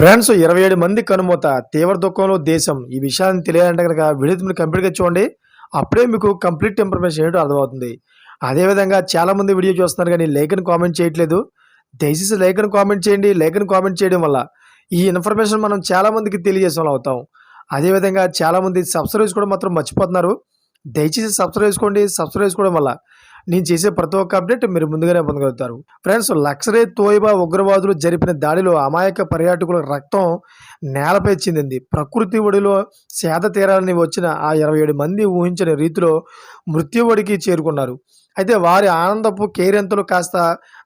Friends ఇరవై ఏడు మంది కనుమూత తీవ్ర దుఃఖంలో దేశం. ఈ విషయాన్ని తెలియాలంటే కనుక వీడియో మీరు కంప్లీట్గా చూడండి. అప్పుడే మీకు కంప్లీట్ ఇన్ఫర్మేషన్ ఏంటో అర్థమవుతుంది. అదేవిధంగా చాలామంది వీడియో చూస్తున్నారు కానీ లేఖను కామెంట్ చేయట్లేదు. దయచేసి లేఖను కామెంట్ చేయండి. లైక్ని కామెంట్ చేయడం వల్ల ఈ ఇన్ఫర్మేషన్ మనం చాలామందికి తెలియజేసే అవుతాం. అదేవిధంగా చాలామంది సబ్స్క్రైబ్ కూడా మాత్రం మర్చిపోతున్నారు. దయచేసి సబ్స్క్రైబ్ చేసుకోండి. సబ్స్క్రైబ్ చేసుకోవడం వల్ల నేను చేసే ప్రతి ఒక్క అప్డేట్ మీరు ముందుగానే పొందగలుగుతారు. ఫ్రెండ్స్ లక్సరే తోయిబా ఉగ్రవాదులు జరిపిన దాడిలో అమాయక పర్యాటకుల రక్తం నేలపై చెందింది. ప్రకృతి ఒడిలో సేద తీరాలని వచ్చిన ఆ ఇరవై ఏడు మంది ఊహించని రీతిలో మృత్యు ఒడికి చేరుకున్నారు. అయితే వారి ఆనందపు కేరింతలు కాస్త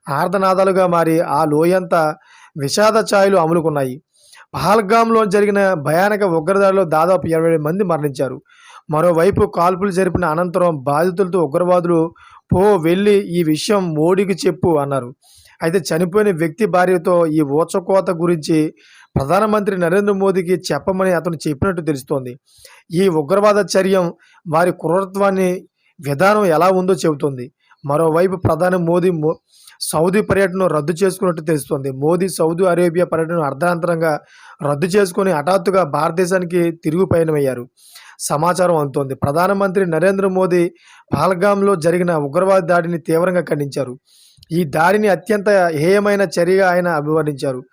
ఆర్ధనాదాలుగా మారి ఆ లోయంతా విషాద ఛాయలు అమలుకున్నాయి. పహల్గామ్లో జరిగిన భయానక ఉగ్రదాడిలో దాదాపు ఇరవై ఏడు మంది మరణించారు. మరోవైపు కాల్పులు జరిపిన అనంతరం బాధితులతో ఉగ్రవాదులు పో వెళ్ళి ఈ విషయం మోడీకి చెప్పు అన్నారు. అయితే చనిపోయిన వ్యక్తి భార్యతో ఈ ఊచకోత గురించి ప్రధానమంత్రి నరేంద్ర మోదీకి చెప్పమని అతను చెప్పినట్టు తెలుస్తోంది. ఈ ఉగ్రవాద చర్యం వారి క్రూరత్వాన్ని విధానం ఎలా ఉందో చెబుతుంది. మరోవైపు ప్రధాని మోదీ సౌదీ పర్యటనను రద్దు చేసుకున్నట్టు తెలుస్తోంది. మోదీ సౌదీ అరేబియా పర్యటనను అర్ధాంతరంగా రద్దు చేసుకుని హఠాత్తుగా భారతదేశానికి తిరుగు పయనమయ్యారు. సమాచారం అందుతోంది. ప్రధానమంత్రి నరేంద్ర మోదీ పహల్గామ్లో జరిగిన ఉగ్రవాద దాడిని తీవ్రంగా ఖండించారు. ఈ దాడిని అత్యంత హేయమైన చర్యగా ఆయన అభివర్ణించారు.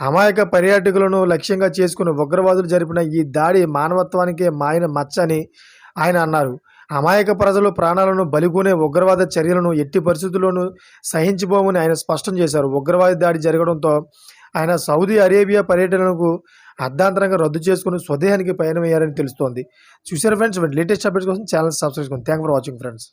అమాయక పర్యాటకులను లక్ష్యంగా చేసుకుని ఉగ్రవాదులు జరిపిన ఈ దాడి మానవత్వానికే మాయన మచ్చని ఆయన అన్నారు. అమాయక ప్రజలు ప్రాణాలను బలిగొనే ఉగ్రవాద చర్యలను ఎట్టి పరిస్థితుల్లోనూ సహించబోమని ఆయన స్పష్టం చేశారు. ఉగ్రవాద దాడి జరగడంతో ఆయన సౌదీ అరేబియా పర్యటనకు అర్ధాంతరంగా రద్దు చేసుకుని స్వదేహానికి పయనమయ్యారని తెలుస్తోంది. చూసారు ఫ్రెండ్స్ లేటెస్ట్ అప్డేట్స్ కోసం ఛానల్ సబ్స్క్రైబ్ చేసుకోండి థ్యాంక్ ఫర్ వాచింగ్ ఫ్రెండ్స్